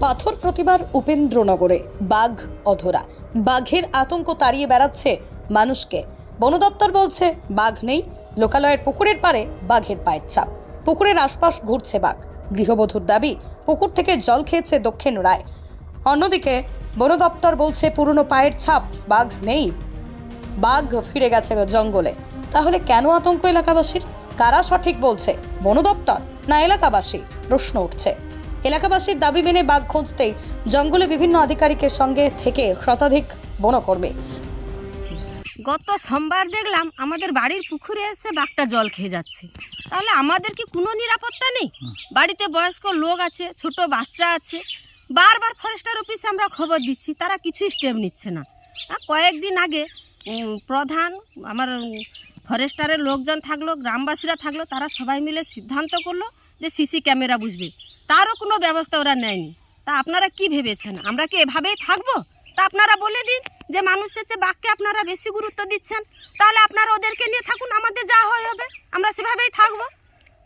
পাথর প্রতিমার উপেন্দ্রনগরে বাঘ অধরা। বাঘের আতঙ্ক তাড়িয়ে বেড়াচ্ছে মানুষকে। বন দপ্তর বলছে, বাঘ নেই। লোকালয়ের পুকুরের পাড়ে বাঘের পায়ের ছাপ পুকুরের আশপাশ ঘুরছে বাঘ। গৃহবধূর দাবি, পুকুর থেকে জল খেয়েছে দক্ষিণ রায়। অন্যদিকে, বন দপ্তর বলছে, পুরনো পায়ের ছাপ, বাঘ নেই। বাঘ ফিরে গেছে জঙ্গলে। তাহলে কেন আতঙ্ক এলাকাবাসীর? কারা সঠিক বলছে? বন দপ্তর না এলাকাবাসী? প্রশ্ন উঠছে। এলাকাবাসীর দাবি মেনে বাঘ খুঁজতেই জঙ্গলে বিভিন্ন আধিকারিকের সঙ্গে থেকে শতাধিক বনকর্মী। গত সোমবার দেখলাম আমাদের বাড়ির পুকুরে এসে বাঘটা জল খেয়ে যাচ্ছে। তাহলে আমাদের কি কোনো নিরাপত্তা নেই? বাড়িতে বয়স্ক লোক আছে ছোট বাচ্চা আছে। বারবার ফরেস্টার অফিসে আমরা খবর দিচ্ছি তারা কিছু স্টেপ নিচ্ছে না। কয়েকদিন আগে প্রধান আমার ফরেস্টারের লোকজন থাকল গ্রামবাসীরা থাকল তারা সবাই মিলে সিদ্ধান্ত করল যে সিসি ক্যামেরা বুঝবে। তারও কোনো ব্যবস্থা ওরা নেয়নি। তা আপনারা কি ভেবেছেন? আমরা কি এভাবেই থাকব? তা আপনারা বলে দিন যে মানুষের চেয়ে বাঘকে আপনারা বেশি গুরুত্ব দিচ্ছেন, তাহলে আপনারা ওদেরকে নিয়ে থাকুন, আমাদের যা হয় হবে, আমরা সেভাবেই থাকব।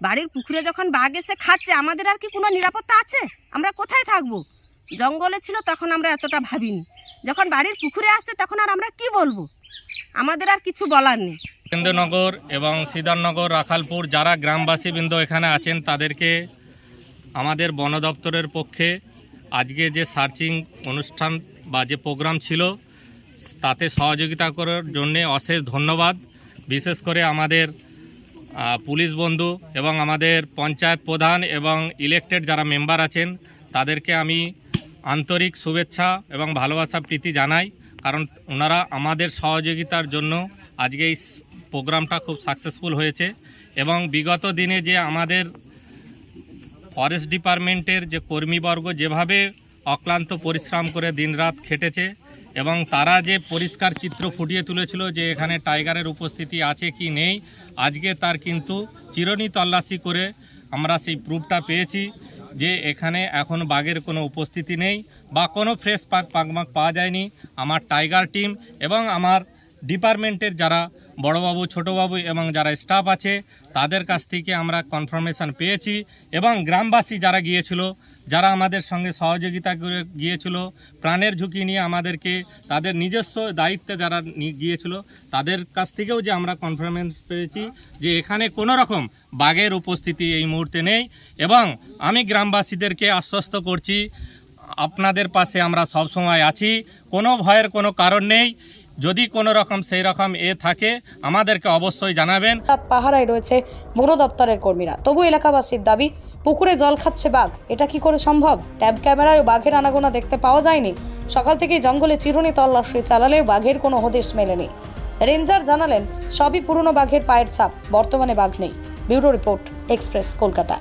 বাড়ির পুকুরে যখন বাঘ এসে খাচ্ছে, আমাদের আর কি কোনো নিরাপত্তা আছে? আমরা কোথায় থাকব? জঙ্গলে ছিল তখন আমরা এতটা ভাবিনি। যখন বাড়ির পুকুরে আসছে তখন আর আমরা কি বলব? আমাদের আর কিছু বলার নেই। কেন্দ্রনগর এবং সিদ্ধারনগর রাখালপুর, যারা গ্রামবাসীবৃন্দ এখানে আছেন, তাদেরকে আমাদের বন দপ্তরের পক্ষে আজকে যে সার্চিং অনুষ্ঠান বা যে প্রোগ্রাম ছিল, তাতে সহযোগিতা করার জন্যে অশেষ ধন্যবাদ। বিশেষ করে আমাদের পুলিশ বন্ধু এবং আমাদের পঞ্চায়েত প্রধান এবং ইলেকটেড যারা মেম্বার আছেন, তাদেরকে আমি আন্তরিক শুভেচ্ছা এবং ভালোবাসা প্রীতি জানাই, কারণ ওনারা আমাদের সহযোগিতার জন্য আজকে এই প্রোগ্রামটা খুব সাকসেসফুল হয়েছে। এবং বিগত দিনে যে আমাদের ফরেস্ট ডিপার্টমেন্টের যে কর্মীবর্গ যেভাবে অক্লান্ত পরিশ্রম করে দিনরাত খেটেছে এবং তারা যে পরিষ্কার চিত্র ফুটিয়ে তুলেছিল যে এখানে টাইগারের উপস্থিতি আছে কি নেই, আজকে তার কিন্তু চিরনি তল্লাশি করে আমরা সেই প্রুফটা পেয়েছি যে এখানে এখন বাঘের কোনো উপস্থিতি নেই বা কোনো ফ্রেশ পাক পাকমাক পাওয়া যায়নি। আমার টাইগার টিম এবং আমার ডিপার্টমেন্টের যারা বড়বাবু, ছোটবাবু এবং যারা স্টাফ আছে, তাদের কাছ থেকে আমরা কনফার্মেশন পেয়েছি এবং গ্রামবাসী যারা গিয়েছিল, যারা আমাদের সঙ্গে সহযোগিতা করে গিয়েছিল, প্রাণের ঝুঁকি নিয়ে আমাদেরকে, তাদের নিজস্ব দায়িত্বে যারা গিয়েছিল, তাদের কাছ থেকেও যে আমরা কনফার্মেন্স পেয়েছি যে এখানে কোনো রকম বাঘের উপস্থিতি এই মুহূর্তে নেই এবং আমি গ্রামবাসীদেরকে আশ্বস্ত করছি, আপনাদের পাশে আমরা সবসময় আছি, কোনো ভয়ের কোনো কারণ নেই। যদি কোনো রকম সেই রকম এ থাকে, আমাদেরকে অবশ্যই জানাবেন। পাহারায় রয়েছে বন দপ্তরের কর্মীরা। তবু এলাকাবাসীর দাবি, পুকুরে জল খাচ্ছে বাঘ। এটা কি করে সম্ভব? ট্যাব ক্যামেরায় বাঘের আনাগোনা দেখতে পাওয়া যায়নি। সকাল থেকেই জঙ্গলে চিরুনি তল্লাশি চালালেও বাঘের কোনো হদিশ মেলেনি। রেঞ্জার জানালেন, সবই পুরনো বাঘের পায়ের ছাপ, বর্তমানে বাঘ নেই। Bureau report, express, Kolkata.